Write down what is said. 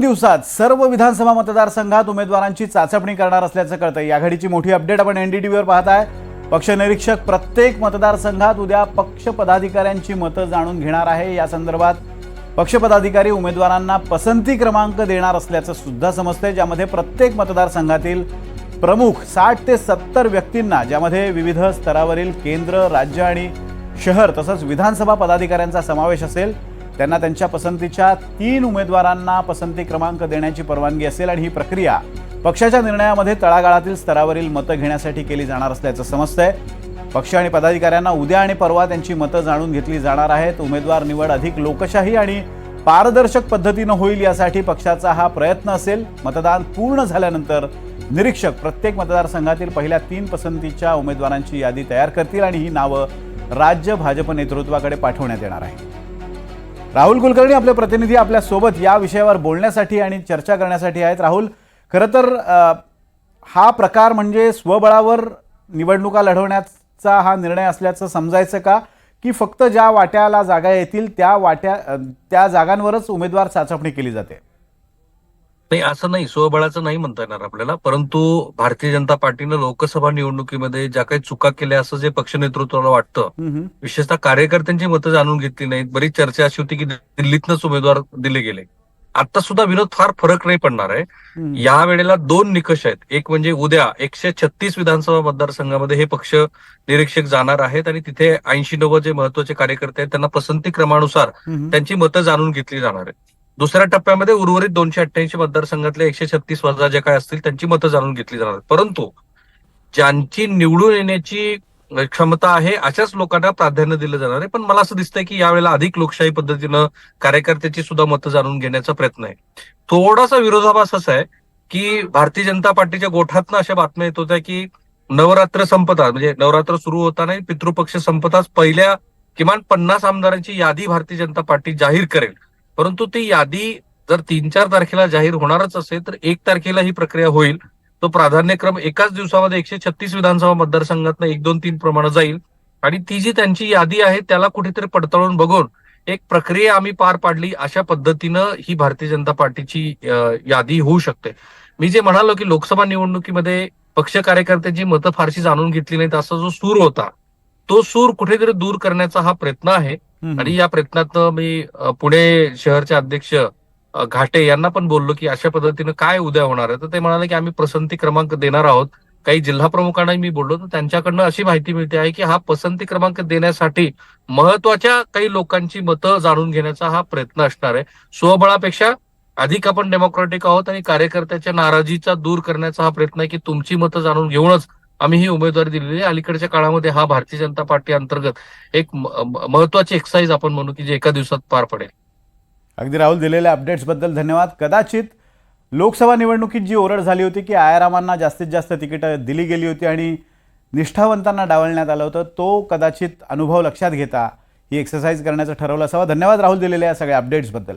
दिवसात सर्व विधानसभा मतदारसंघात उमेदवारांची चाचपणी करणार असल्याचं कळतं या घडीची मोठी अपडेट आपण एनडीटीव्हीवर पाहताय. पक्ष निरीक्षक प्रत्येक मतदारसंघात उद्या पक्ष पदाधिकाऱ्यांची मतं जाणून घेणार आहे. या संदर्भात पक्ष पदाधिकारी उमेदवारांना पसंती क्रमांक देणार असल्याचं सुद्धा समजतंय ज्यामध्ये प्रत्येक मतदारसंघातील प्रमुख साठ ते सत्तर व्यक्तींना ज्यामध्ये विविध स्तरावरील केंद्र राज्य आणि शहर तसंच विधानसभा पदाधिकाऱ्यांचा समावेश असेल. त्यांना त्यांच्या पसंतीच्या तीन उमेदवारांना पसंती क्रमांक देण्याची परवानगी असेल आणि ही प्रक्रिया पक्षाच्या निर्णयामध्ये तळागाळातील स्तरावरील मतं घेण्यासाठी केली जाणार असल्याचं समजतंय. पक्ष आणि पदाधिकाऱ्यांना उद्या आणि परवा त्यांची मतं जाणून घेतली जाणार आहेत. उमेदवार निवड अधिक लोकशाही आणि पारदर्शक पद्धतीनं होईल यासाठी पक्षाचा हा प्रयत्न असेल. मतदान पूर्ण झाल्यानंतर निरीक्षक प्रत्येक मतदारसंघातील पहिल्या तीन पसंतीच्या उमेदवारांची यादी तयार करतील आणि ही नावं राज्य भाजप नेतृत्वाकडे पाठवण्यात येणार आहे राहुल कुलकर्णी आपले प्रतिनिधी आपल्यासोबत या विषयावर बोलण्यासाठी आणि चर्चा करण्यासाठी आहेत. राहुल खरं तर हा प्रकार म्हणजे स्वबळावर निवडणुका लढवण्याचा हा निर्णय असल्याचं समजायचं का? की फक्त ज्या वाट्याला जागा येतील त्या वाट्या त्या जागांवरच उमेदवार चाचपणी केली जाते? नाही असं नाही. स्वबळाचं नाही म्हणता येणार आपल्याला. परंतु भारतीय जनता पार्टीनं लोकसभा निवडणुकीमध्ये ज्या काही चुका केल्या असं जे पक्ष नेतृत्वाला वाटतं. विशेषतः कार्यकर्त्यांची मतं जाणून घेतली नाहीत. बरीच चर्चा अशी होती की दिल्लीतनंच उमेदवार दिले गेले. आता सुद्धा विनोद फार फरक नाही पडणार आहे. या वेळेला दोन निकष आहेत. एक म्हणजे उद्या एकशे छत्तीस विधानसभा मतदारसंघामध्ये हे पक्ष निरीक्षक जाणार आहेत आणि तिथे ऐंशी नव्वद जे महत्त्वाचे कार्यकर्ते आहेत त्यांना पसंती क्रमानुसार. त्यांची मतं जाणून घेतली जाणार आहेत. दुसऱ्या टप्प्यामध्ये उर्वरित दोनशे अठ्ठ्याऐंशी मतदारसंघातले एकशे छत्तीस वजा जे काय असतील त्यांची मतं जाणून घेतली जाणार परंतु ज्यांची निवडून येण्याची क्षमता आहे अशाच लोकांना प्राधान्य दिलं जाणार आहे. पण मला असं दिसतंय की यावेळेला अधिक लोकशाही पद्धतीनं कार्यकर्त्याची सुद्धा मतं जाणून घेण्याचा प्रयत्न आहे. थोडासा विरोधाभास असा आहे की भारतीय जनता पार्टीच्या गोठातनं अशा बातम्या येत होत्या की नवरात्र संपतात म्हणजे नवरात्र सुरू होताना पितृपक्ष संपताच पहिल्या किमान पन्नास आमदारांची यादी भारतीय जनता पार्टी जाहीर करेल. परंतु ती यादी जर तीन चार तारखेला जाहीर होणारच असेल तर एक तारखेला ही प्रक्रिया होईल. तो प्राधान्यक्रम एकाच दिवसामध्ये एकशे छत्तीस विधानसभा मतदारसंघातनं एक दोन तीन प्रमाणे जाईल. आणि ती जी त्यांची यादी आहे त्याला कुठेतरी पडताळून बघून एक प्रक्रिया आम्ही पार पाडली अशा पद्धतीनं ही भारतीय जनता पार्टीची यादी होऊ शकते. मी जे म्हणालो की लोकसभा निवडणुकीमध्ये पक्ष कार्यकर्त्यांची मतं फारशी जाणून घेतली नाहीत असा जो सूर होता तो सूर कुठेतरी दूर करण्याचा हा प्रयत्न आहे. आणि या प्रयत्नात मी पुणे शहरचे अध्यक्ष घाटे यांना पण बोललो की अशा पद्धतीनं काय उद्या होणार आहे. तर ते म्हणाले की आम्ही पसंती क्रमांक देणार आहोत. काही जिल्हा प्रमुखांनाही मी बोललो. तर त्यांच्याकडनं अशी माहिती मिळते आहे की हा पसंती क्रमांक देण्यासाठी महत्त्वाच्या काही लोकांची मतं जाणून घेण्याचा हा प्रयत्न असणार आहे. स्वबळापेक्षा अधिक आपण डेमोक्रॅटिक आहोत आणि कार्यकर्त्याच्या नाराजीचा दूर करण्याचा हा प्रयत्न आहे की तुमची मतं जाणून घेऊनच आम्ही ही उमेदवारी दिलेली आहे. अलीकडच्या काळामध्ये हा भारतीय जनता पार्टी अंतर्गत एक म- म- महत्वाची एक्सरसाइज आपण म्हणू की जे एका दिवसात पार पडेल. अगदी राहुल दिलेल्या अपडेट्सबद्दल धन्यवाद. कदाचित लोकसभा निवडणुकीत जी ओरड झाली होती की आयारामांना जास्तीत जास्त तिकीटं दिली गेली होती आणि निष्ठावंतांना डावलण्यात आलं होतं तो कदाचित अनुभव लक्षात घेता ही एक्सरसाइज करण्याचं ठरवलं असावं. धन्यवाद राहुल दिलेल्या या सगळ्या अपडेट्सबद्दल